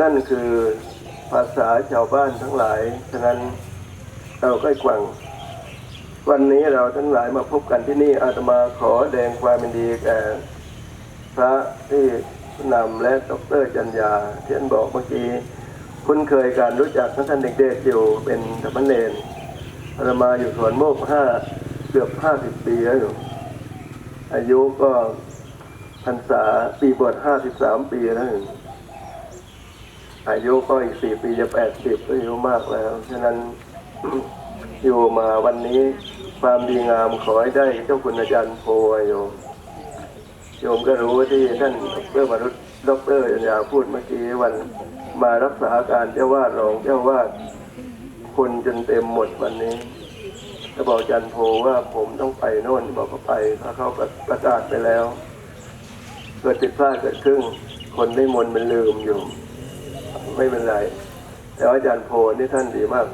นั่นคือภาษาชาวบ้านทั้งหลาย ฉะนั้นเราก็กวัง วันนี้เราทั้งหลายมาพบกันที่นี่อาตมาขอแดงความยินดีแก่พระที่นำและดรจัญญาที่ท่านบอกเมื่อกี้คุ้นเคยการรู้จักท่านเด็กๆอยู่เป็นธรรมเนรอาตมาอยู่สวนโมกห้าเกือบห้าสิบปีแล้วอยู่อายุก็พรรษาปีบวชห้าสิบสามปีแล้วอยู่ อายุก็อีกสี่ปีจะแปดสิบก็อายุมากแล้ว ฉะนั้นอยู่มาวันนี้ความดีงามขอให้ได้เจ้าคุณอาจารย์โพโยมโยมก็รู้ที่ท่านดรวรุษดรยัญญาพูดเมื่อกี้วันมารักษาการเจ้าวาดรองเจ้าวาดคนจนเต็มหมดวันนี้จะบอกอาจันโพว่าผมต้องไปโน่นบอกเขาไปถ้าเขาประกาศไปแล้ว เกิดติดพลาดเกิดขึ้นคนได้มนมันลืมอยู่ ไม่เป็นไรแต่ว่าอาจารย์โพนี่ท่านดีมาก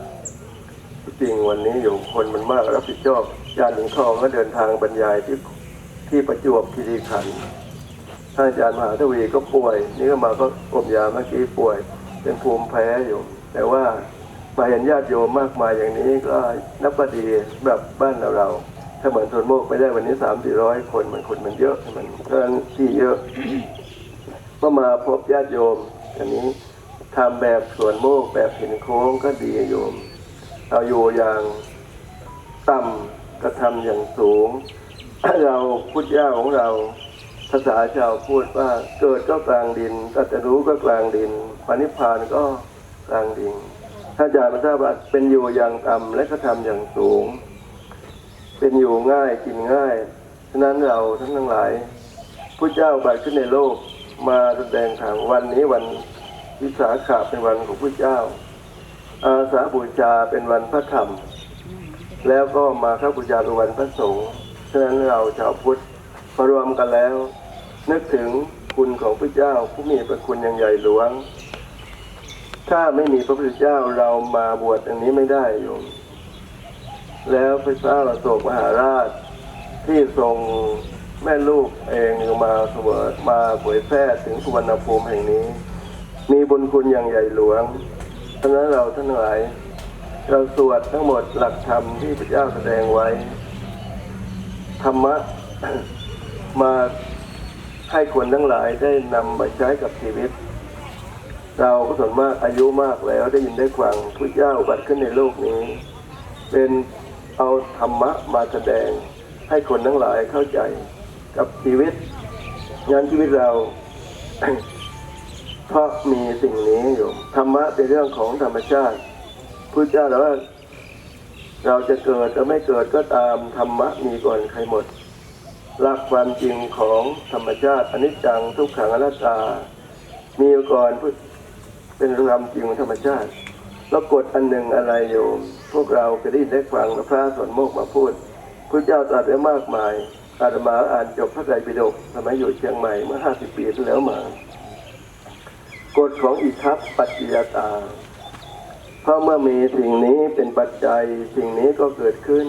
จริงวันนี้อยู่คนมันมากรับผิดชอบอาจารย์หลวงทองก็เดินทางบรรยายที่ที่ประจวบคีรีขันธ์ท่านอาจารย์มหาทวีก็ป่วย นี่ก็มาก็อมยาเมื่อกี้ป่วย เป็นภูมิแพ้อยู่ แต่ว่ามาเห็นญาติโยมมากมายอย่างนี้ก็นับว่าดีแบบบ้านเราเราถ้าเหมือนทวนโมกไม่ได้วันนี้สามสี่ร้อยคนมันคนมันเยอะมันเพราะฉะนั้นที่เยอะก็มาพบญาติโยมอันนี้ ทำแบบสวนโมกแบบหินโค้งก็ดีโยมเราอยู่อย่างต่ำกระทำอย่างสูง เราพุทธเจ้าของเราภาษาชาวพูดว่าเกิดก็กลางดินตรัสรู้ก็กลางดินปณิพานก็กลางดิน ถ้าอาจารย์มาทราบว่าเป็นอยู่อย่างต่ำและกระทำอย่างสูง เป็นอยู่ง่ายกินง่ายฉะนั้นเราทั้งทั้งหลายพุทธเจ้าบัตรขึ้นในโลกมาแสดงทางวันนี้วัน วิสาขะเป็นวันของพุทธเจ้า อาสาบูชาเป็นวันพระธรรม แล้วก็มาข้าบูชาเป็นวันพระสงฆ์ฉะนั้นเราชาวพุทธพอรวมกันแล้ว นึกถึงคุณของพระเจ้าผู้มีพระคุณอย่างใหญ่หลวง ถ้าไม่มีพระพุทธเจ้าเรามาบวชอันนี้ไม่ได้โยมแล้วพระเจ้าโศกมหาราช ที่ทรงแม่ลูกเองมาเสวยมาเผยแพร่ถึงสุวรรณภูมิแห่งนี้ มีบุญคุณอย่างใหญ่หลวงฉะนั้นเราทั้งหลาย เราสวดทั้งหมดหลักธรรมที่พระเจ้าแสดงไว้ ธรรมะมาให้คนทั้งหลายได้นำมาใช้กับชีวิต เราก็ส่วนมากอายุมากแล้วได้ยินได้ฟังพระเจ้าบัตรขึ้นในโลกนี้ เป็นเอาธรรมะมาแสดงให้คนทั้งหลายเข้าใจกับชีวิตงานชีวิตเรา เพราะมีสิ่งนี้อยู่ธรรมะเป็นเรื่องของธรรมชาติพุทธเจ้าบอกว่า เราจะเกิดจะไม่เกิดก็ตามธรรมะมีก่อนใครหมดหลักความจริงของธรรมชาติอนิจจังทุกขังอนัตตา มีก่อนพุทธเป็นความจริงของธรรมชาติแล้วกฎอันหนึ่งอะไรอยู่ พวกเราเคยได้ยินได้ฟังพระสอนโมกมาพูดพระเจ้าตรัสไว้มากมายอาตมาอ่านจบพระไตรปิฎกสมัยอยู่เชียงใหม่เมื่อห้าสิบปีที่แล้วมา กฎของอิทัปปัจจยตา เพราะเมื่อมีสิ่งนี้เป็นปัจจัยสิ่งนี้ก็เกิดขึ้น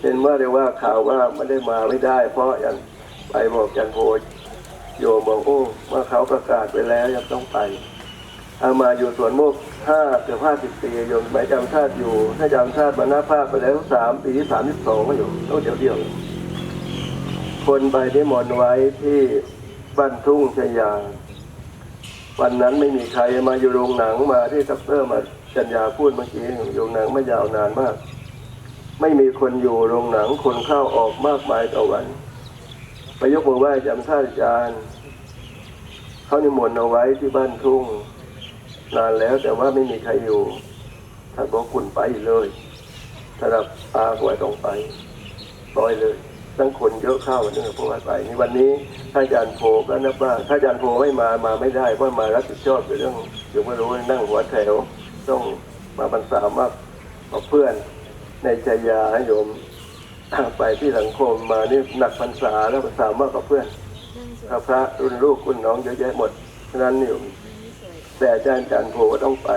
เป็นว่าเรียกว่าข่าวว่าไม่ได้มาไม่ได้ เพราะยันไปบอกยันโพโยมบอกโอ้เมื่อเขาประกาศไปแล้วยังต้องไปเอามาอยู่สวนโมกห้าเกือบห้าสิบปีโยมหมายจำชาติอยู่ ถ้าจำชาติมาหน้าภาคไปแล้วสามปีสามสิบสองก็อยู่ต้องเดียวเดียว คนไปที่มนไว้ที่บ้านทุ่งชยา วันนั้นไม่มีใครมาอยู่โรงหนังมาที่คัปเตอร์มาจัญญาพูดเมื่อกี้โรงหนังไม่ยาวนานมาก ไม่มีคนอยู่โรงหนังคนเข้าออกมากมายต่อวันไปยกมือไหว้จำท่าอาจารย์เขานิมนต์เอาไว้ที่บ้านทุ่ง นานแล้วแต่ว่าไม่มีใครอยู่ท่านบอกคุณไปเลยถ้ารับตาหวยต้องไปร้อยเลย ตั้งคนเยอะเข้าวันนี้เพราะว่าไปนี่วันนี้ถ้าอาจารย์โพก็นับว่าถ้าอาจารย์โพไม่มามาไม่ได้เพราะมารับผิดชอบในเรื่องเดี๋ยวไม่รู้นั่งหัวแถวต้องมาบรรษามากกับเพื่อนในชายาโยมไปที่สังคมมานี่หนักพรรษาแล้วพรรษามากกว่าเพื่อนพระรุ่นลูกรุ่นน้องเยอะแยะหมดฉะนั้นนี่แต่อาจารย์อาจารย์โพก็ต้องไป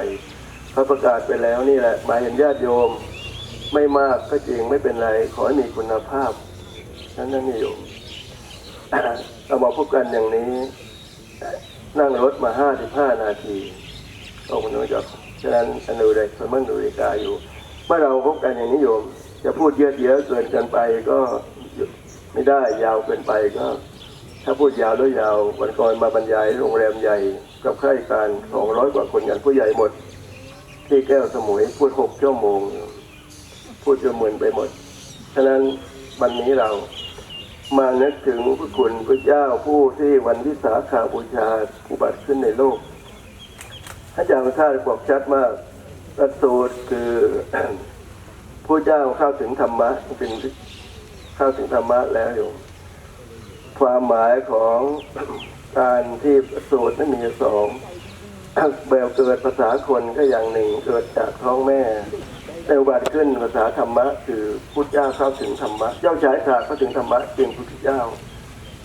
เขาประกาศไปแล้วนี่แหละมาเห็นญาติโยมไม่มากก็จริงไม่เป็นไรขอให้มีคุณภาพ นั่นนั่นนี่โยมเรามาพบกันอย่างนี้ นั่งรถมาห้าสิบห้านาทีโอ้คุณโยมจบฉะนั้นอนุเรกสมั่งดูริกาอยู่ เมื่อเราพบกันอย่างนี้โยม จะพูดเยอะเยอะเกินกินไปก็ไม่ได้ยาวเกินไปก็ ถ้าพูดยาวด้วยาววันก่อนมาบรรยายโรงแรมใหญ่กับข้าราชการสองร้อยกว่าคนกันผู้ใหญ่หมด ที่แก้วสมุยพูดหกชั่วโมง พูดจนมึนไปหมด ฉะนั้นวันนี้เรา มานึกถึงพระคุณพระเจ้าผู้ที่วันวิสาขาบูชาอุบัติขึ้นในโลกพระเจ้าพระท่านบอกชัดมากประสูตรคือผู้เจ้าเข้าถึงธรรมะเป็นเข้าถึงธรรมะแล้วอยู่ ความหมายของการที่ประสูตรนั้นมีสองแบบเกิดภาษาคนก็อย่างหนึ่งเกิดจากท้องแม่ แต่อุบัติขึ้นภาษาธรรมะ คือพุทธเจ้าเข้าถึงธรรมะเจ้าชายขาเข้าถึงธรรมะเป็นพุทธเจ้า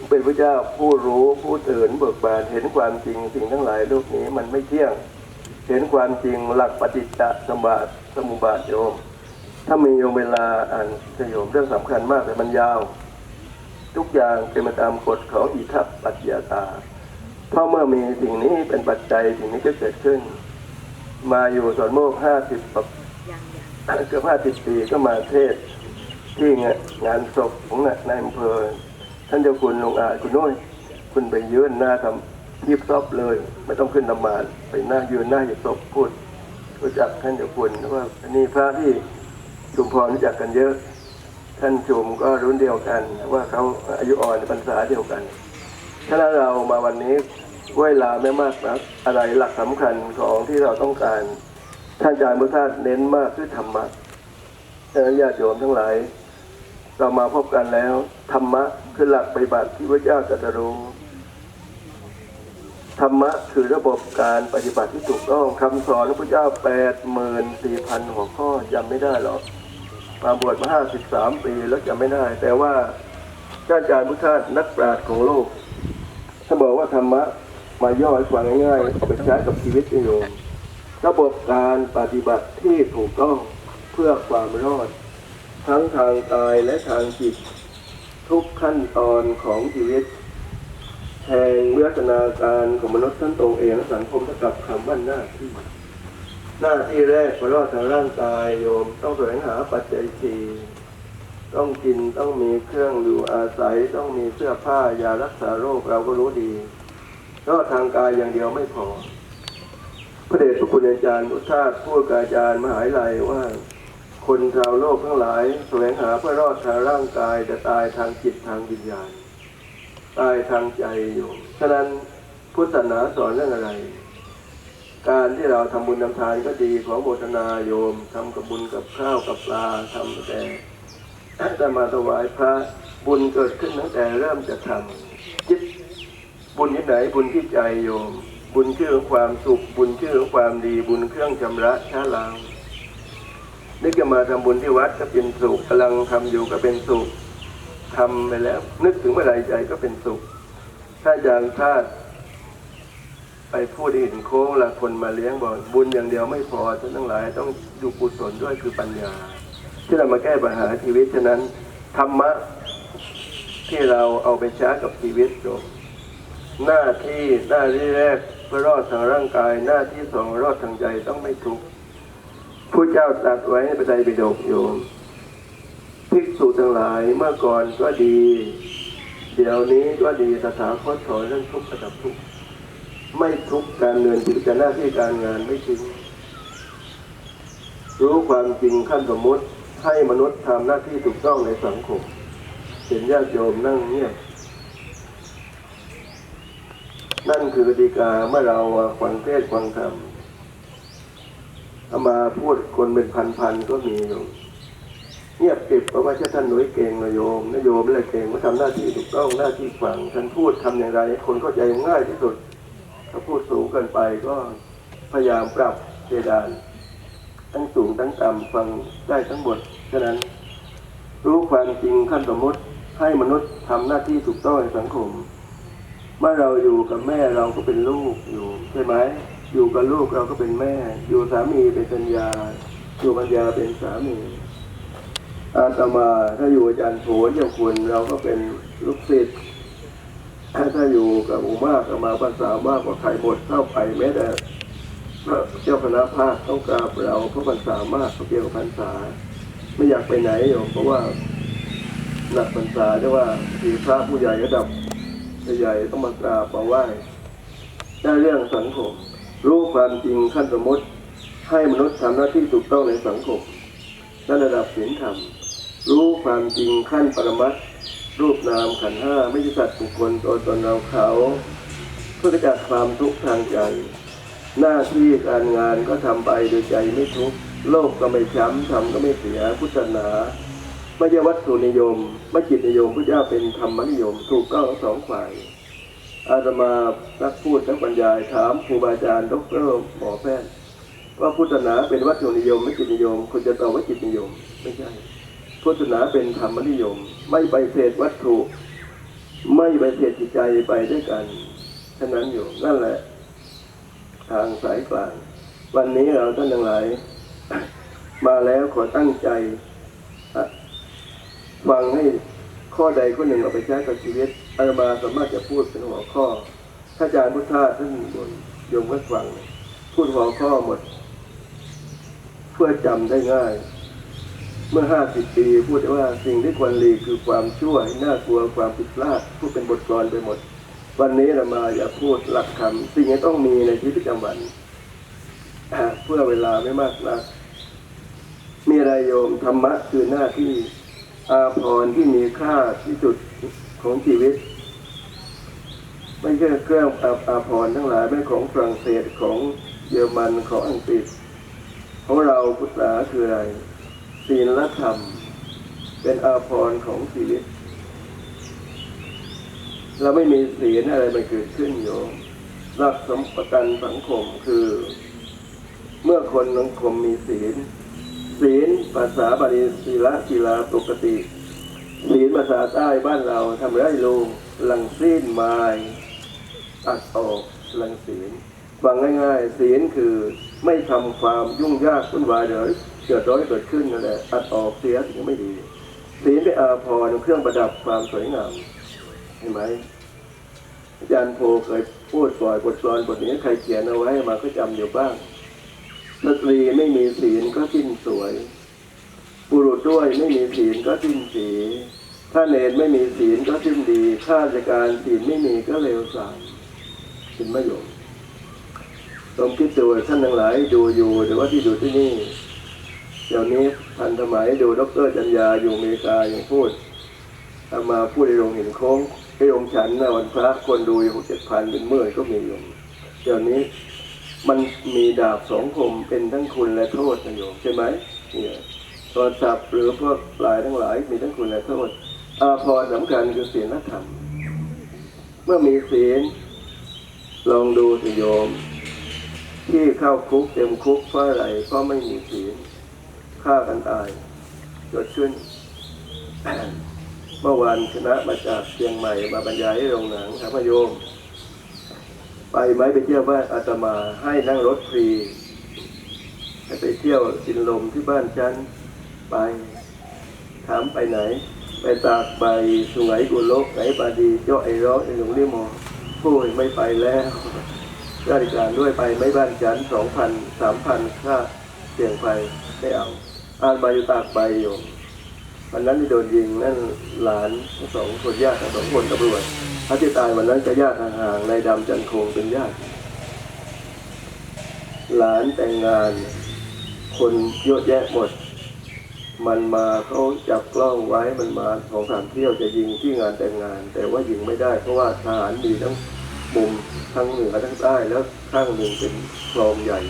เป็นพระเจ้าผู้รู้ผู้ตื่นเบิกบานเห็นความจริงสิ่งทั้งหลายโลกนี้มันไม่เที่ยง เห็นความจริงหลักปฏิจจสมบาทสมุบาทโยม ถ้ามีโยมเวลาอ่านจะโยมเรื่องสำคัญมากแต่มันยาว ทุกอย่างเป็นไปตามกฎของอิทัปปัจจยตาเพราะเมื่อมีสิ่งนี้เป็นปัจจัยสิ่งนี้ก็เกิดขึ้น มาอยู่สวนโมกห้าสิบ เกือบห้าสิบปีก็มาเทศที่งานศพของนายอำเภอ ท่านเจ้าคุณลงอาจคุณน้อยคุณไปยืนหน้าทำทีบซอบเลย ไม่ต้องขึ้นนำมานไปหน้ายืนหน้าหยิบศพพูดรู้จักท่านเจ้าคุณว่าอันนี้พระที่ชุมพรรู้จักกันเยอะ ท่านชุมก็รุ่นเดียวกัน ว่าเขาอายุอ่อนพรรษาเดียวกันถ้าเรามาวันนี้เวลาไม่มากนักอะไรหลักสำคัญของที่เราต้องการ ท่านอาจารย์พุทธาเน้นมากคือธรรมะดังนั้นญาติโยมทั้งหลาย เรามาพบกันแล้ว ธรรมะคือหลักปฏิบัติที่พระเจ้าตรัสรู้ธรรมะคือระบบการปฏิบัติที่ถูกต้องคำสอนของพระเจ้าแปดหมื่นสี่พันหัวข้อจำไม่ได้หรอกมาบวชมาห้าสิบสามปีแล้วจำไม่ได้ แต่ว่าท่านอาจารย์พุทธานักปราชญ์ของโลกถ้าบอกว่าธรรมะมาย่อให้ฟังง่ายๆเอาไปใช้กับชีวิตโยม ระบบการปฏิบัติที่ถูกต้องเพื่อความรอด ทั้งทางกายและทางจิต ทุกขั้นตอนของชีวิตแห่งวิวัฒนาการของมนุษย์ทั้งตรงเองและสังคมเท่ากับคำว่าหน้าที่ หน้าที่แรกเพื่อรอดทางร่างกายโยมต้องแสวงหาปัจจัยสี่ต้องกินต้องมีเครื่องอยู่อาศัย ต้องมีเสื้อผ้ายารักษาโรคเราก็รู้ดีรอดทางกายอย่างเดียวไม่พอ พระเดชพระคุณอาจารย์อุทาผู้กอาจารย์มหาวิทยาลัยว่า คนชาวโลกทั้งหลายแสวงหาเพื่อรอดทางร่างกายแต่ตายทางจิตทางวิญญาณ ตายทางใจอยู่ฉะนั้นพุทธศาสนาสอนเรื่องอะไร การที่เราทำบุญทำทานก็ดีขอโมทนาโยมทำกับบุญกับข้าวกับปลาทำแต่แต่มาถวายพระบุญเกิดขึ้นตั้งแต่เริ่มจะทำจิตบุญที่ไหนบุญที่ใจโยม บุญชื่อของความสุข บุญชื่อของความดี บุญเครื่องชำระช้าล้างนึกจะมาทำบุญที่วัดก็เป็นสุขกำลังทำอยู่ก็เป็นสุขทำไปแล้ว นึกถึงเมื่อไรใจก็เป็นสุข ถ้าอย่างธาตุไปพูดให้เห็นโค้งละคนมาเลี้ยงบอกบุญอย่างเดียวไม่พอท่านทั้งหลาย ต้องดูกุศลด้วยคือปัญญา ที่เรามาแก้ปัญหาชีวิตฉะนั้นธรรมะที่เราเอาไปใช้กับชีวิตโยมหน้าที่หน้าที่แรก เพื่อรอดทางร่างกายหน้าที่สองรอดทางใจต้องไม่ทุกข์ผู้เจ้าตรัสไว้ในพระไตรปิฎกโยมภิกษุทั้งหลายเมื่อก่อนก็ดี เดี๋ยวนี้ก็ดีตถาคตสอนเรื่องทุกข์ระดับทุกข์ไม่ทุกข์การเงินกิจการหน้าที่การงานไม่ทิ้งรู้ความจริงขั้นสมมติให้มนุษย์ทำหน้าที่ถูกต้องในสังคม เห็นญาติโยมนั่งเงียบ นั่นคือกติกาเมื่อเราฟังเทศฟังธรรมเอามาพูดคนเป็นพันๆก็มีอยู่เงียบเก็บเพราะว่าเช่าท่านหนุ่ยเก่งนะโยมนะโยมไม่ได้เก่งมาทำหน้าที่ถูกต้องหน้าที่ฟังท่านพูดทำอย่างไร คนเข้าใจง่ายที่สุด ถ้าพูดสูงเกินไปก็พยายามปรับเพดานทั้งสูงทั้งต่ำฟังได้ทั้งหมดฉะนั้น รู้ความจริงขั้นสมมติให้มนุษย์ทำหน้าที่ถูกต้องในสังคม เมื่อเราอยู่กับแม่เราก็เป็นลูกอยู่ใช่ไหมอยู่กับลูกเราก็เป็นแม่ อยู่สามีเป็นปัญญา อยู่ปัญญาเป็นสามีอาตมาถ้าอยู่อาจารย์โผเจ้าคุณเราก็เป็นลูกศิษย์ถ้าอยู่กับหมู่มาก็มาภาษามากกว่าใครหมดเข้าไปแม้แต่พระเจ้าคณะภาคต้องกราบเราเพราะภาษามากเกี่ยวกับพรรษา ไม่อยากไปไหนโยมเพราะว่าหนักพรรษาได้ว่าทีพระผู้ใหญ่ระดับ ใหญ่ๆต้องมากราบมาไหว้ได้เรื่องสังคม รู้ความจริงขั้นสมมติ ให้มนุษย์ทำหน้าที่ถูกต้องในสังคมนั่นระดับศีลธรรม รู้ความจริงขั้นปรมัตรูปนามขันห้าไม่ใช่สัตว์บุคคลตัวตนเราเขา เพื่อจัดความทุกข์ทางใจ หน้าที่การงานก็ทำไปโดยใจไม่ทุกข์โลกก็ไม่ช้ำทำก็ไม่เสียพุทธนา ไม่ใช่วัตถุนิยมไม่จิตนิยมพระเจ้าเป็นธรรมนิยม ถูกต้องสองฝ่ายอาตมานักพูดนักบรรยายถามครูบาอาจารย์ดรหมอแพทย์ว่าพุทธศาสนาเป็นวัตถุนิยมไม่จิตนิยมคุณจะตอบว่าจิตนิยม ไม่ใช่พุทธศาสนาเป็นธรรมนิยม ไม่ไปเสดวัตถุ ไม่ไปเสดจิตใจไปด้วยกันฉะนั้นอยู่นั่นแหละ ทางสายกลาง วันนี้เราท่านทั้งหลาย มาแล้วขอตั้งใจ ฟังให้ข้อใดข้อหนึ่งเอาไปใช้กับชีวิตอาตมาสามารถจะพูดเป็นหัวข้อถ้าอาจารย์พุทธาท่านบนโยมก็ฟัง พูดหัวข้อหมด เพื่อจำได้ง่าย เมื่อห้าสิบปีพูดว่าสิ่งที่ควรหลีกคือความชั่วน่ากลัวความผิดพลาดพูดเป็นบทกลอนไปหมด วันนี้เรามาอย่าพูดหลักคำสิ่งที่ต้องมีในชีวิตประจำวันเพื่อเวลาไม่มากนะมีอะไรโยมธรรมะคือหน้าที่ อาภรณ์ที่มีค่าที่สุดของชีวิต ไม่ใช่เครื่องอาอาภรณ์ทั้งหลายไม่ของฝรั่งเศสของเยอรมันของอังกฤษของเราพุทธาคืออะไรศีลธรรม เป็นอาภรณ์ของชีวิต เราไม่มีศีลอะไรมันเกิดขึ้นโยมหลักสมประกันสังคมคือ เมื่อคนสังคมมีศีล ศีลภาษาบาลีศีละศีลาปกติ ศีลภาษาใต้บ้านเราทำได้ลงหลังสิ้นไม้อัดออกหลังศีลฟังง่ายๆ ศีลคือไม่ทำความยุ่งยากวุ่นวายเดี๋ยวเกิดร้อยเกิดขึ้นนั่นแหละอัดออกเสียสิ่งไม่ดี ศีลเป็นอาภรณ์เครื่องประดับความสวยงามเห็นไหมอาจารย์โพเคยพูดบ่อยบทกลอนบทนี้ใครเขียนเอาไว้มาก็จำอยู่บ้าง สตรีไม่มีศีลก็สิ้นสวย บุรุษด้วยไม่มีศีลก็สิ้นสีถ้าเนรไม่มีศีลก็สิ้นดีข้าราชการศีลไม่มีก็เลวทรามเป็นประโยชน์ลองคิดดูท่านทั้งหลายดูอยู่หรือว่าที่ดูที่นี่เดี๋ยวนี้ทันสมัยดูดรจัญญาอยู่อเมริกาอย่างพูดเอามาพูดในโรงเห็นโค้งในโรงฉันนะวันพระคนดูอยู่หกเจ็ดพันเป็นเมื่อยก็มีอยู่เดี๋ยวนี้ มันมีดาบสองคมเป็นทั้งคุณและโทษนะโยมใช่ไหมเนี่ยโทรศัพท์หรือพวกหลายทั้งหลายมีทั้งคุณและโทษอาพรสำคัญคือศีลธรรม เมื่อมีศีลลองดูสิโยม ที่เข้าคุกเต็มคุกเพราะอะไรเพราะไม่มีศีลฆ่ากันตายเกิดขึ้นเมื่อวานคณะมาจากเชียงใหม่มาบรรยายให้โรงหนังครับพโยม ไปไหมไปเที่ยวบ้านอาตมาให้นั่งรถฟรีให้ไปเที่ยวกินลมที่บ้านฉันไป ถามไปไหน ไปตากใบสุไหงกุลกไหนบาดีเจ้าไอร้องไอหลงลิมอพูดไม่ไปแล้วราชการด้วยไปไม่บ้านฉันสองพันสามพันค่าเสี่ยงไปไม่เอาอ่านใบอยู่ตากใบอยู่วันนั้นที่โดนยิงนั่นหลานสองคนญาติสองคนตำรวจ พระที่ตายวันนั้นจะญาติห่างๆนายดำจันคงเป็นญาติ หลานแต่งงาน คนเยอะแยะหมด มันมาเขาจับกล้องไว้มันมาสองสามเที่ยวจะยิงที่งานแต่งงาน แต่ว่ายิงไม่ได้เพราะว่าทหารมีทั้งมุมทั้งเหนือทั้งใต้แล้วข้างหนึ่งเป็นคลองใหญ่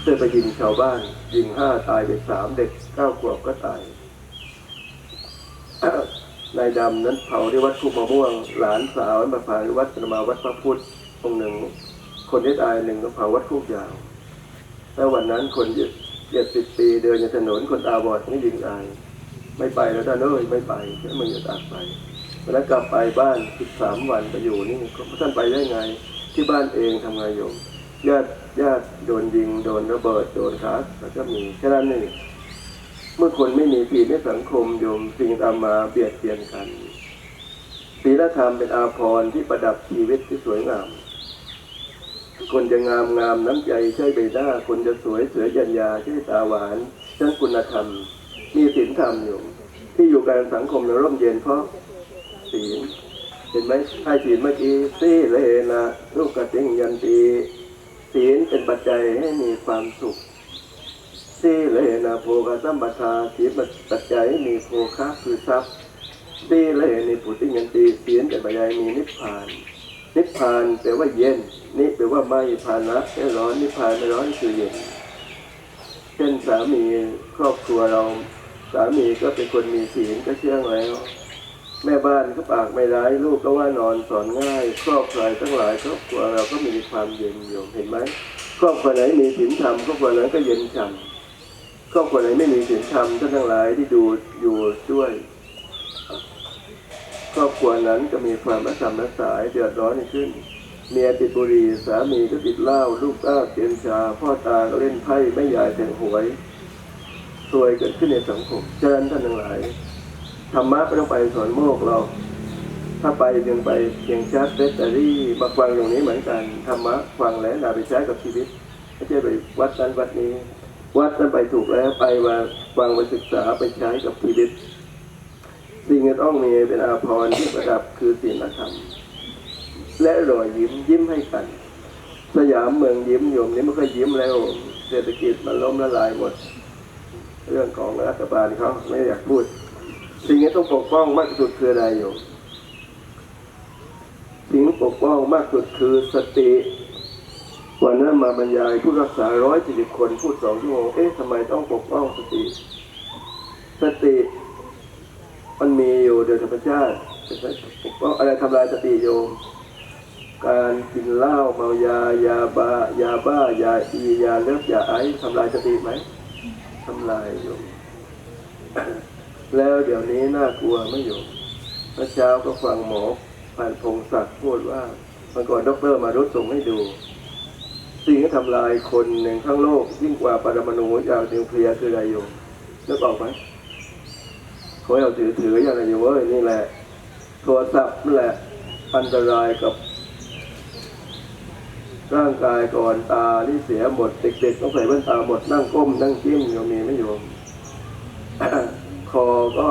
เพื่อไปยิงชาวบ้าน ยิงห้าตายไปสามเด็กเก้าขวบก็ตาย นายดำนั้นเผาที่วัดคุมะม่วง หลานสาวมาเผาที่วัดสนมาวัดพระพุทธองค์หนึ่ง คนที่ตายหนึ่งก็เผาวัดคุกยาวแล้ววันนั้นคนเจ็ดสิบปีเดินในถนนคนตาบอดไม่ยิงอายไม่ไปแล้วท่านเอ้ยไม่ไปแค่มึงอย่าตากไปวันนั้นกลับไปบ้านสิบสามวันไปอยู่นี่ท่านไปได้ไง ที่บ้านเองทำไงโยมญาติญาติโดนยิงโดนระเบิดโดนขาแล้วก็มีแค่นั้นนี่ เมื่อคนไม่มีศีลในสังคมโยมสิ่งตามมาเบียดเบียนกันศีลธรรมเป็นอาภรณ์ที่ประดับชีวิตที่สวยงาม คนจะงามงามน้ำใจใช่ใบหน้า คนจะสวยเสือยัญญาใช่ตาหวานช่างคุณธรรม มีศีลธรรมอยู่ ที่อยู่กันสังคมในร่มเย็นเพราะศีลเห็นไหมให้ศีลเมื่อกี้สีเลนะลูกกระติงยันตีศีลเป็นปัจจัยให้มีความสุข สีเลนะโภคสัมปทาศีปัจจัยให้มีโภคะคือทรัพย์สีเลนิปุติยันตีศีลเป็นปัจจัยมีนิพพาน นิพพานแปลว่าเย็นนี่แปลว่าไม่พานะไม่ร้อนนิพพานไม่ร้อนคือเย็นเช่นสามีครอบครัวเราสามีก็เป็นคนมีศีลก็เชื่องแล้ว แม่บ้านก็ปากไม่ร้ายลูกก็ว่านอนสอนง่าย ครอบครัวทั้งหลายครอบครัวเราก็มีความเย็นอยู่เห็นไหมครอบครัวไหนมีศีลธรรมครอบครัวนั้นก็เย็นฉ่ำ ครอบครัวไหนไม่มีศีลธรรมท่านทั้งหลายที่ดูอยู่ด้วย ครอบครัวนั้นก็มีความระสำระสายเดือดร้อนขึ้น เมียติดบุหรี่สามีก็ติดเหล้าลูกก็เตียนชา พ่อตาก็เล่นไพ่แม่ยายแทงหวยซวยเกิดขึ้นในสังคมฉะนั้นท่านทั้งหลายธรรมะไม่ต้องไปสอนโมกเรา ถ้าไปยังไปเพียงชาร์จแบตเตอรี่มาฟังอย่างนี้เหมือนกันธรรมะฟังแล้วนำไปใช้กับชีวิตไม่ใช่ไปวัดนั้นวัดนี้ วัดนั้นไปถูกแล้วไปมาฟังไปศึกษาไปใช้กับชีวิต สิ่งที่ต้องมีเป็นอาภรณ์ที่ประดับคือศีลธรรม และรอยยิ้มยิ้มให้กัน สยามเมืองยิ้มโยมนี่ไม่ค่อยยิ้มแล้ว เศรษฐกิจมันล้มละลายหมด เรื่องของรัฐบาลเขาไม่อยากพูด สิ่งที่ต้องปกป้องมากที่สุดคืออะไรโยมสิ่งที่ปกป้องมากที่สุดคือสติ วันนั้นมาบรรยายผู้รักษาร้อยสี่สิบคนพูดสองชั่วโมงเอ๊ะทำไมต้องปกป้องสติ สติมันมีอยู่โดยธรรมชาติปกป้องอะไรทำลายสติโยม การกินเหล้าเมายายาบายาบ้ายาอียาเลิกยาไอซ์ทำลายสติไหมทำลายโยมแล้วเดี๋ยวนี้น่ากลัวไม่โยมเมื่อเช้าก็ฟังหมอผ่านพงศักดิ์พูดว่าเมื่อก่อนด็อกเตอร์มารุดส่งให้ดู สิ่งที่ทำลายคนหนึ่งทั้งโลก ยิ่งกว่าปรมาณูจากนิวเคลียร์คืออะไรโยมนึกออกไหมเขาเอาถือถืออย่างไรอยู่เว้ยนี่แหละโทรศัพท์นั่นแหละอันตรายกับร่างกายก่อนตาที่เสียหมดเด็กๆต้องใส่แว่นตาหมดนั่งก้มนั่งจิ้มโยมมีไม่โยมคอก็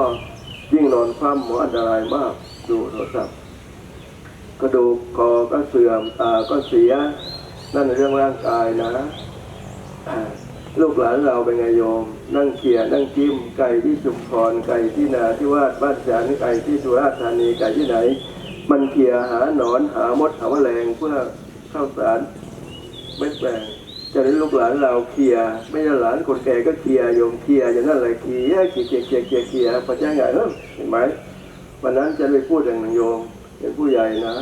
ยิ่งนอนคว่ำหมออันตรายมาก ดูโทรศัพท์กระดูกคอก็เสื่อมตาก็เสีย นั่นเรื่องร่างกายนะลูกหลานเราเป็นไงโยม นั่งเขี่ยนั่งจิ้มไก่ที่ชุมพรไก่ที่นาที่วาดบ้านฉันไก่ที่สุราษฎร์ธานีไก่ที่ไหน มันเขี่ยหาหนอนหามดหาแมลงเพื่อข้าวสารไม่แปลงจะได้ลูกหลานเราเขี่ยไม่ใช่หลานคนแก่ก็เขี่ยโยมเขี่ยอย่างนั้นแหละเขี่ยเขี่ยเขี่ยเขี่ยเขี่ยเขี่ยพระเจ้าใหญ่เห็นไหมวันนั้นจะไปพูดอย่างนึงโยมเป็นผู้ใหญ่นะ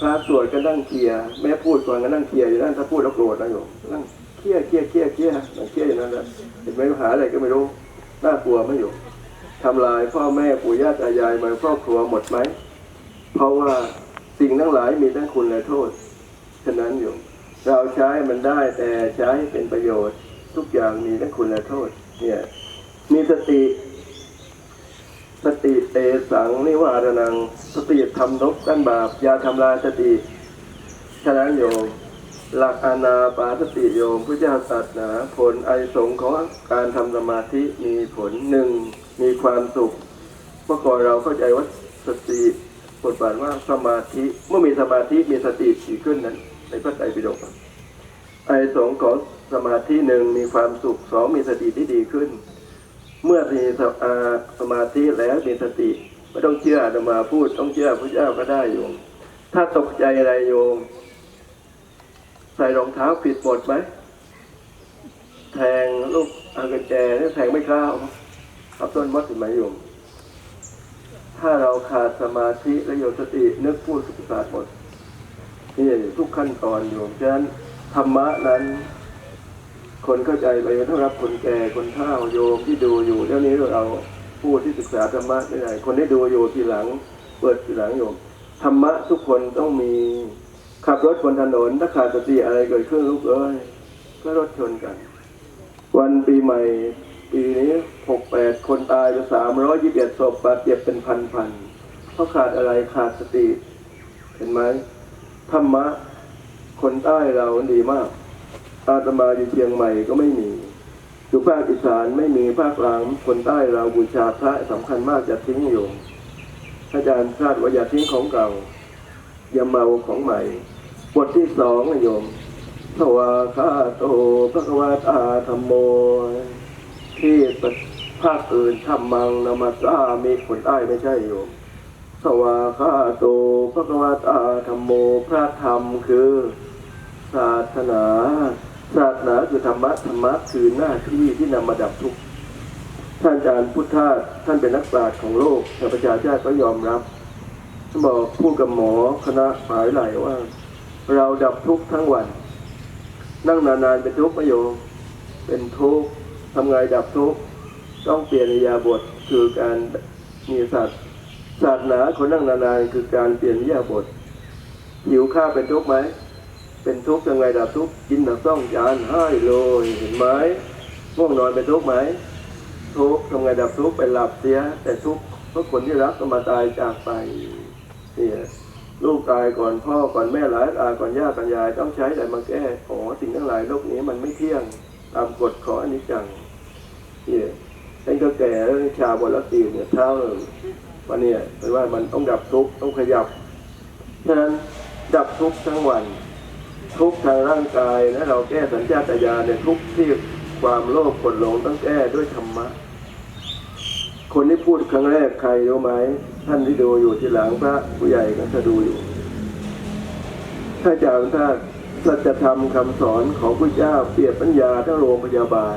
พระสวดก็นั่งเขี่ยแม่พูดก่อนก็นั่งเขี่ยอยู่นั่นถ้าพูดแล้วโกรธนะโยมนั่งเคียเคียเคียเคียมันเคียอย่างนั้นแหละเห็นไหมหาอะไรก็ไม่รู้น่ากลัวไหม่อยู่ทำลายพ่อแม่ปู่ย่าตายายมาครอบครัวหมดไหมเพราะว่าสิ่งทั้งหลายมีทั้งคุณและโทษฉะนั้นอยู่เราใช้มันได้แต่ใช้เป็นประโยชน์ ทุกอย่างมีทั้งคุณและโทษ เนี่ย มีสติ สติเตสังนิวารนัง สติทำนบกันบาปยาทำลายสติฉะนั้นโยมหลักอานาปาสติโยมพระเจ้าตรัสนะผลไอสงของการทำสมาธิมีผลหนึ่งมีความสุขเมื่อก่อนเราเข้าใจว่าสติบทบาทว่าสมาธิเมื่อมีสมาธิมีสติถี่ขึ้นนั้น ในพระไตรปิฎกไอสงของสมาธิหนึ่งมีความสุขสองมีสติที่ดีขึ้น เมื่อมีสมาธิแล้วมีสติไม่ต้องเชื่ออาตมาพูดต้องเชื่อพระเจ้าก็ได้โยมถ้าตกใจอะไรโยม ใส่รองเท้าผิดหมดไหมแทงลูกอากระแจนี่แทงไม่เข้าเอาต้นมัดถึงไหมโยม ถ้าเราขาดสมาธิและโยสตินึกพูดสุขศาสตร์หมดนี่ทุกขั้นตอนโยมฉะนั้นธรรมะนั้น คนเข้าใจไปเท่ารับคนแก่คนเฒ่าโยมที่ดูอยู่เท่านี้เราพูดที่ศึกษาธรรมะไม่ได้คนที่ดูอยู่ทีหลัง เปิดทีหลังโยมธรรมะทุกคนต้องมีขับรถบนถนนถ้าขาดสติอะไรเกิดขึ้นลูกเอ้ยก็รถชนกัน วันปีใหม่ ปีนี้หกแปดคนตายไปสามร้อยยี่สิบเอ็ดศพบาดเจ็บเป็นพันพันเพราะขาดอะไรขาดสติ เห็นไหมธรรมะ คนใต้เราดีมาก อาตมาอยู่เชียงใหม่ก็ไม่มีอยู่ภาคอีสานไม่มีภาคกลางคนใต้เราบูชาพระสำคัญมากจะทิ้งโยมอาจารย์คาดว่าอย่าทิ้งของเก่า อย่าเมาของใหม่ บทที่สองนะโยมสวาคาโตพระวาตาธรรมโม ที่ภาคอื่นทำมังนามาสามีคนใต้ไม่ใช่โยมสวาคาโตพระวาตาธรรมโมพระธรรมคือศาสนา ศาสนาคือธรรมะธรรมะคือหน้าที่ที่นำมาดับทุกข์ท่านอาจารย์พุทธาสท่านเป็นนักปราชญ์ของโลกชาวประชาชาติก็ยอมรับท่านบอกพูดกับหมอคณะหมายไหลว่า เราดับทุกข์ทั้งวัน นั่งนานๆเป็นทุกข์ประโยชน์เป็นทุกข์ทำไงดับทุกข์ต้องเปลี่ยนยาบทคือการมีสัตว์ศาสนาคนนั่งนานๆคือการเปลี่ยนยาบทหิวข้าวเป็นทุกข์ไหม เป็นทุกข์ยังไงดับทุกข์กินหนักต้องจานให้เลยเห็นไหมง่วงนอนเป็นทุกข์ไหมทุกข์ทำไงดับทุกข์ไปหลับเสีย แต่ทุกข์เพราะคนที่รักก็มาตายจากไปเนี่ยลูกตายก่อนพ่อก่อนแม่หลายตายก่อนย่าก่อนยายต้องใช้อะไรมาแก้อ๋อสิ่งทั้งหลายโลกนี้มันไม่เที่ยงตามกฎของอนิจจังเนี่ยฉันก็แก่แล้วชาบนละตีนเนี่ยเท้าวันนี้แปลว่ามันต้องดับทุกข์ต้องขยับฉะนั้นดับทุกข์ทั้งวัน ทุกทางร่างกายนะเราแก้สัญชาตญาณในทุกที่ความโลภกดหลงต้องแก้ด้วยธรรมะ คนที่พูดครั้งแรกใครรู้ไหมท่านที่ดูอยู่ที่หลังพระผู้ใหญ่ก็จะดูอยู่ถ้าจารย์ถ้าสัจธรรมคำสอนของพระเจ้าเปรียบปัญญาทั้งโรงพยาบาล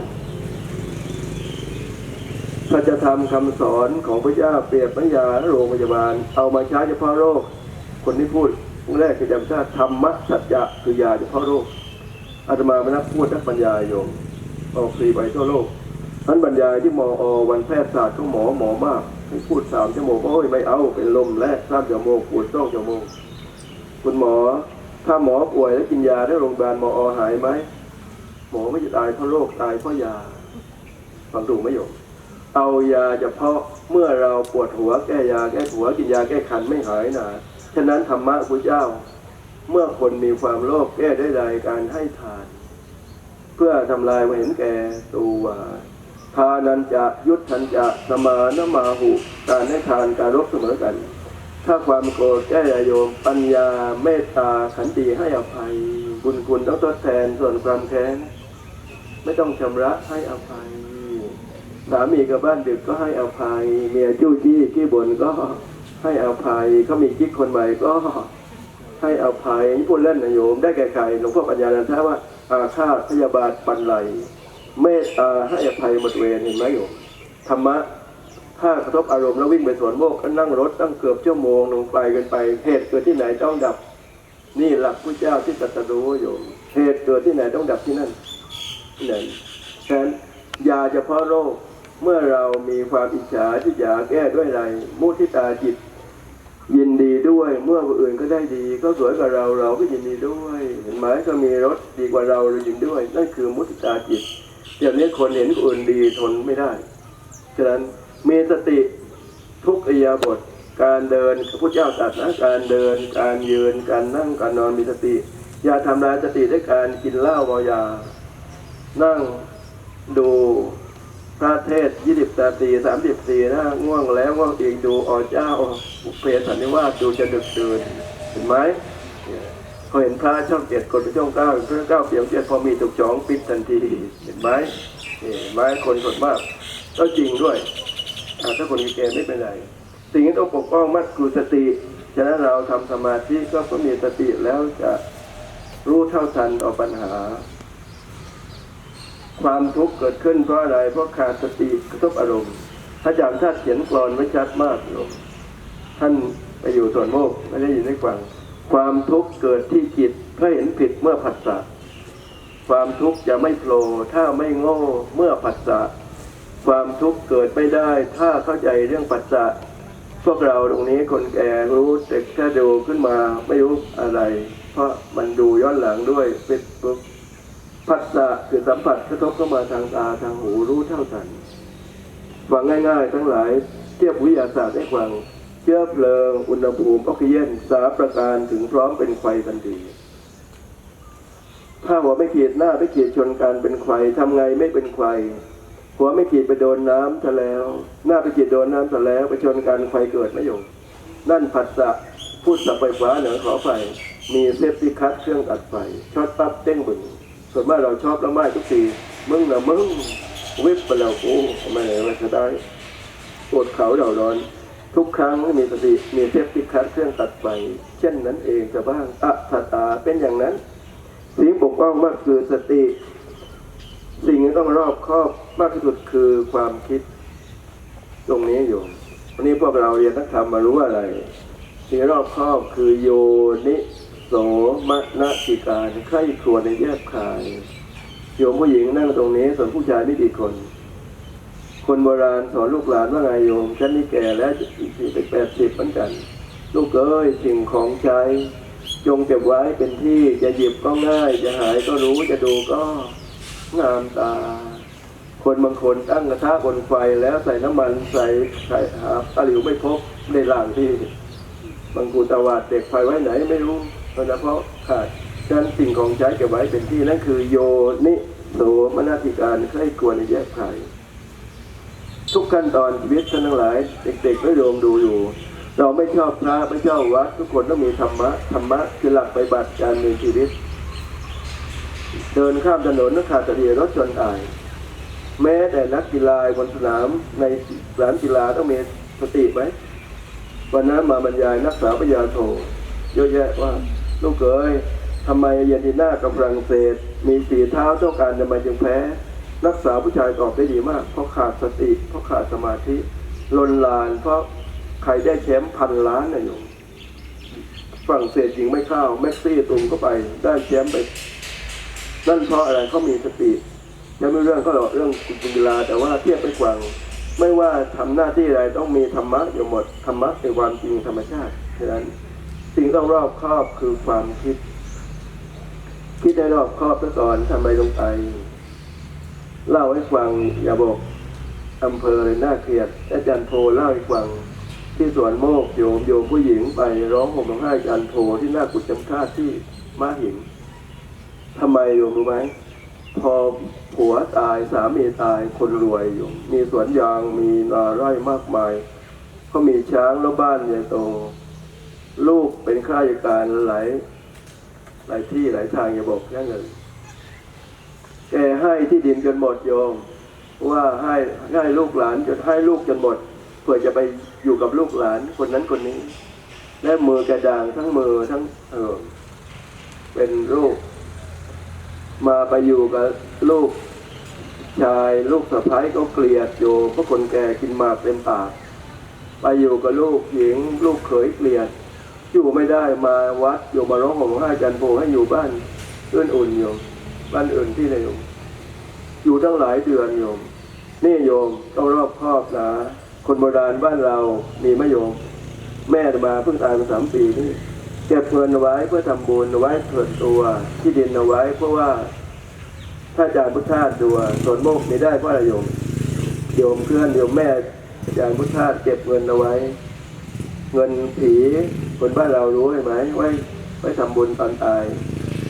สัจธรรมคำสอนของพระเจ้าเปรียบปัญญาทั้งโรงพยาบาล เอามาใช้เฉพาะโรค คนที่พูด ครั้งแรกคือจำชาติธรรมะสัจจะคือยาเฉพาะโรคอาตมาเป็นนักพูดนักบรรยายโยมออกฟรีไปทั่วโลกท่านบรรยายที่มออวันแพทยศาสตร์ของหมอหมอมากให้พูดสามชั่วโมงโอ้ยไม่เอาเป็นลมและสามชั่วโมงปวดต้องชั่วโมงคุณหมอถ้าหมอป่วยแล้วกินยาได้โรงพยาบาลหมออหายไหมหมอไม่จะตายเพราะโรคตายเพราะยาฟังถูไหมโยมเอายาเฉพาะเมื่อเราปวดหัวแก้ยาแก้หัวกินยาแก้คันไม่หายนะ ฉะนั้นธรรมะพระเจ้า เมื่อคนมีความโลภแก้ได้ใดการให้ทาน เพื่อทำลายเห็นแก่ตัวทานันจะยุทธันจะสมานมาหุการให้ทานการรบเสมอกัน ถ้าความโกรธแก้โยมปัญญาเมตตาขันติให้อภัย บุญคุณต้องทดแทนส่วนความแค้นไม่ต้องชำระให้อภัยสามีกับบ้านดึกก็ให้อภัย เมียจู้จี้ขี้บ่นก็ ให้อภัยเขามีกิ๊กคนใหม่ก็ให้อภัยนี่พูดเล่นนะโยม ได้แก่ใครหลวงพ่อปัญญานันทะว่า อาฆาตพยาบาทปันไหลเมตตาให้อภัยหมดเวรเห็นไหมโยมธรรมะถ้ากระทบอารมณ์แล้ววิ่งไปสวนโมกก็นั่งรถตั้งเกือบชั่วโมงลงไปกันไป เหตุเกิดที่ไหนต้องดับ นี่หลักพระเจ้าที่ตรัสรู้โยมเหตุเกิดที่ไหนต้องดับที่นั่นที่นั่นฉะนั้นยาเฉพาะโรคเมื่อเรามีความอิจฉาที่อยากแก้ด้วยอะไรมุทิตาจิต ยินดีด้วยเมื่อคนอื่นก็ได้ดี ก็สวยกว่าเราเราก็ยินดีด้วยเห็นไหมก็มีรถดีกว่าเราเรายินด้วย นั่นคือมุทิตาจิตเดี๋ยวนี้คนเห็นคนอื่นดีทนไม่ได้ฉะนั้นมีสติทุกอิริยาบทการเดินพระพุทธเจ้าตรัสนะการเดิน การยืน การนั่งการนอนมีสติ อย่าทำลายสติด้วยการกินเหล้าเมายา นั่งดูพระเทศยี่สิบนาทีสามสิบสี่นะง่วงแล้วง่วงอีกดูอ๋อเจ้า บุพเพสันนิวาสดูจะดึกดื่นเห็นไหมเนี่ยเขาเห็นพระช่องเจ็ดกดไปช่องเก้าเพื่อเก้าเปลี่ยนเจ็ดพอมีถูกจองปิดทันทีเห็นไหมนี่เห็นไหมคนส่วนมากก็จริงด้วยถ้าคนมีเกณฑ์ไม่เป็นไรสิ่งที่ต้องปกป้องมัดคือสติฉะนั้นเราทำสมาธิก็ต้องมีสติแล้วจะรู้เท่าทันต่อปัญหา ความทุกข์เกิดขึ้นเพราะอะไรเพราะขาดสติกระทบอารมณ์พระอาจารย์ท่านเขียนกรอนไว้ชัดมากโยม ท่านไปอยู่ส่วนโมกไม่ได้ยินได้ฟังความทุกข์เกิดที่จิตเพราะเห็นผิดเมื่อผัสสะความทุกข์จะไม่โผล่ถ้าไม่โง่เมื่อผัสสะความทุกข์เกิดไม่ได้ ถ้าเข้าใจเรื่องปัจจะพวกเราตรงนี้คนแก่รู้แต่แค่ดูขึ้นมาไม่รู้อะไร เพราะมันดูย้อนหลังด้วยเฟซบุ๊กผัสสะคือสัมผัสกระทบเข้ามาทางตาทางหูรู้เท่าทันฟังง่าย ๆ ทั้งหลายเทียบวิทยาศาสตร์ให้ฟัง ชื้อเพลิง อุณหภูมิออกซิเจนสาประการถึงพร้อมเป็นไฟทันทีถ้าหัวไม่ขีดหน้าไม่ขีดชนกันเป็นไฟทำไงไม่เป็นไฟหัวไม่ขีดไปโดนน้ำซะแล้ว หน้าไปขีดโดนน้ำซะแล้วไปชนกันไฟเกิดไม่ยงนั่นผัสสะพูดสับไฟฟ้าเหนือขอไฟ มีเซฟตี้คัทเครื่องตัดไฟช็อตปั๊บเด้งบึงส่วนมากเราชอบล้วไม่ทุกทีมึงนะมึงวิบไปแล้วกูทำไมไหนว่จะได้ปวดเขาเดาร้อน ทุกครั้งมีสติมีเซฟตี้คัทเครื่องตัดไฟเช่นนั้นเองจะบ้างอัตตาเป็นอย่างนั้นสิ่งปกป้องมากคือสติ สิ่งที่ต้องรอบครอบมากที่สุดคือความคิด ตรงนี้อยู่วันนี้พวกเราเรียนนักธรรมมารู้ว่าอะไรสิ่งที่รอบครอบคือโยนิโสมนสิการใคร่ครวญในแยบคายโยมผู้หญิงนั่งตรงนี้ส่วนผู้ชายไม่กี่คน คนโบราณสอนลูกหลานว่าไงโยมฉันนี่แก่แล้วอีกสี่แปดสิบเหมือนกัน ลูกเอ้ยสิ่งของใช้ จงเก็บไว้เป็นที่จะหยิบก็ง่าย จะหายก็รู้จะดูก็งามตา คนบางคนตั้งกระทะบนไฟแล้วใส่น้ำมันใส่ใส่หาตะหลิวไม่พบในล่างที่บางกูตาวาดเด็กไฟไว้ไหนไม่รู้เพราะเพราะขาดฉะนั้นสิ่งของใช้เก็บไว้เป็นที่นั่นคือโยนิโสมนาธิการใครควรในแยกไข่ ทุกขั้นตอนชีวิตท่านทั้งหลาย เด็กๆไม่โยมดูอยู่ เราไม่ชอบพระไม่ชอบวัด ทุกคนต้องมีธรรมะธรรมะคือหลักไปฏิบัติการมีชีวิต เดินข้ามถนนนักขาดสติรถชนตาย แม้แต่นักกีฬาบนสนามในสนามกีฬาต้องมีสติไหมวันนั้นมาบรรยายนักษาวพยาโทเยอะแยะว่าลูกเอ๋ยทำไมเยนติน่ากับฝรั่งเศส มีสีเท้าเท่ากันทำไมจึงแพ้ นักษาผู้ชายตอบได้ดีมาก เพราะขาดสติ เพราะขาดสมาธิลนลาน เพราะใครได้แชมป์พันล้านนะโยมฝรั่งเศสยิงไม่เข้าแม็กซี่ตุงก็ไปได้แชมป์ไปนั่นเพราะอะไรเขามีสติยังไม่เรื่องก็หรอกเรื่องกีฬาแต่ว่าเทียบไปกว่าไม่ว่าทำหน้าที่อะไรต้องมีธรรมะอยู่หมดธรรมะเป็นความจริงธรรมชาติฉะนั้นสิ่งต้องรอบครอบคือความคิด คิดให้รอบครอบซะก่อนทำไมลงไป เล่าให้ฟังอย่าบอกอำเภอเลยน่าเกลียดอาจารย์โพเล่าให้ฟังที่สวนโมกโยมโยมผู้หญิงไปร้องห่มร้องไห้อาจารย์โพที่หน้ากุดจำคาที่ม้าหินทำไมโยมรู้ไหมพอผัวตายสามีตายคนรวยอยู่ มีสวนยางมีนาไร่มากมายเขามีช้างแล้วบ้านใหญ่โต ลูกเป็นข้าราชการหลายหลายที่หลายทางอย่าบอกแค่เงิน แกให้ที่ดินจนหมดโยมว่าให้ให้ลูกหลานจนให้ลูกจนหมดเพื่อจะไปอยู่กับลูกหลานคนนั้นคนนี้ และมือกระด่างทั้งมือทั้งเออเป็นลูก มาไปอยู่กับลูกชายลูกสะพ้ายก็เกลียดโยเพราะคนแก่กินมากเต็มปาก ไปอยู่กับลูกหญิง ลูกเขยเกลียดอยู่ไม่ได้มาวัดอยู่มาร้องห่มร้องไห้จันโพให้อยู่บ้านเอื้อนอุ่นโยม บ้านอื่นที่ไหนโยม อยู่ตั้งหลายเดือนโยม นี่โยมต้องรอบครอบนะ คนโบราณบ้านเรามีไหมโยม แม่มาเพิ่งตายมาสามปีนี่เก็บเงินไว้เพื่อทำบุญไว้เถิดตัวที่ดินเอาไว้ เพราะว่าถ้าอาจารย์พุทธาสดูส่วนโมกไม่ได้เพราะอะไรโยมโยมเพื่อนโยมแม่อาจารย์พุทธาเก็บเงินเอาไว้ เงินผีคนบ้านเรารู้ไหมไว้ไว้ทำบุญตอนตาย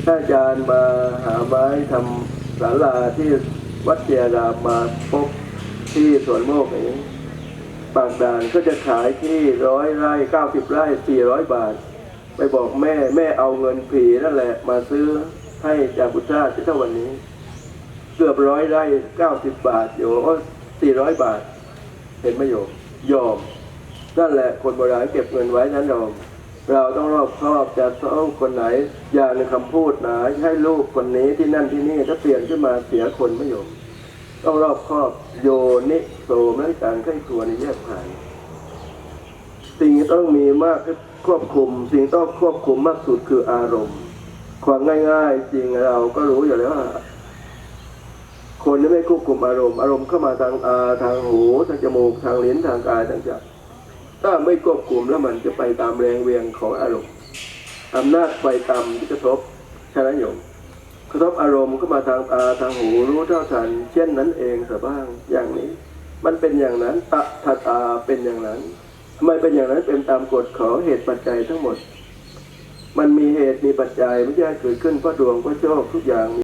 ถ้าอาจารย์มาหาไม้ทำศาลาที่วัดเจียรามมาพบที่สวนโมกอย่างนี้ปากด่านก็จะขายที่ร้อยไร่เก้าสิบไร่สี่ร้อยบาท ไปบอกแม่แม่เอาเงินผีนั่นแหละ มาซื้อให้จากพุทธาที่เท่าวันนี้ เกือบร้อยไร่เก้าสิบบาทโยมสี่ร้อยบาท เห็นไหมโยมยอมนั่นแหละคนโบราณเก็บเงินไว้นั้นยอม เราต้องรอบครอบจะต้องคนไหน อย่างในคำพูดนะให้ลูกคนนี้ที่นั่นที่นี่ถ้าเปลี่ยนขึ้นมาเสียคนไม่ยมต้องรอบครอบโยนิโสมนการใกล้ครัวในแยกผ่านสิ่งที่ต้องมีมากควบคุม สิ่งต้องควบคุมมากสุดคืออารมณ์ ความง่ายๆจริงเราก็รู้อยู่แล้วว่าคนที่ไม่ควบคุมอารมณ์อารมณ์เข้ามาทางตาทางหูทางจมูกทางลิ้นทางกายทางใจ ถ้าไม่ควบคุมแล้วมันจะไปตามแรงเวียงของอารมณ์อำนาจไฟต่ำที่กระทบฉะนั้นโยมกระทบอารมณ์เข้ามาทางตาทางหูรู้เท่าทันเช่นนั้นเองสบ้างอย่างนี้ มันเป็นอย่างนั้นตะทะตาเป็นอย่างนั้นทำไมเป็นอย่างนั้นเป็นตามกฎของเหตุปัจจัยทั้งหมด มันมีเหตุมีปัจจัยไม่ใช่เกิดขึ้นเพราะดวงเพราะโชคทุกอย่าง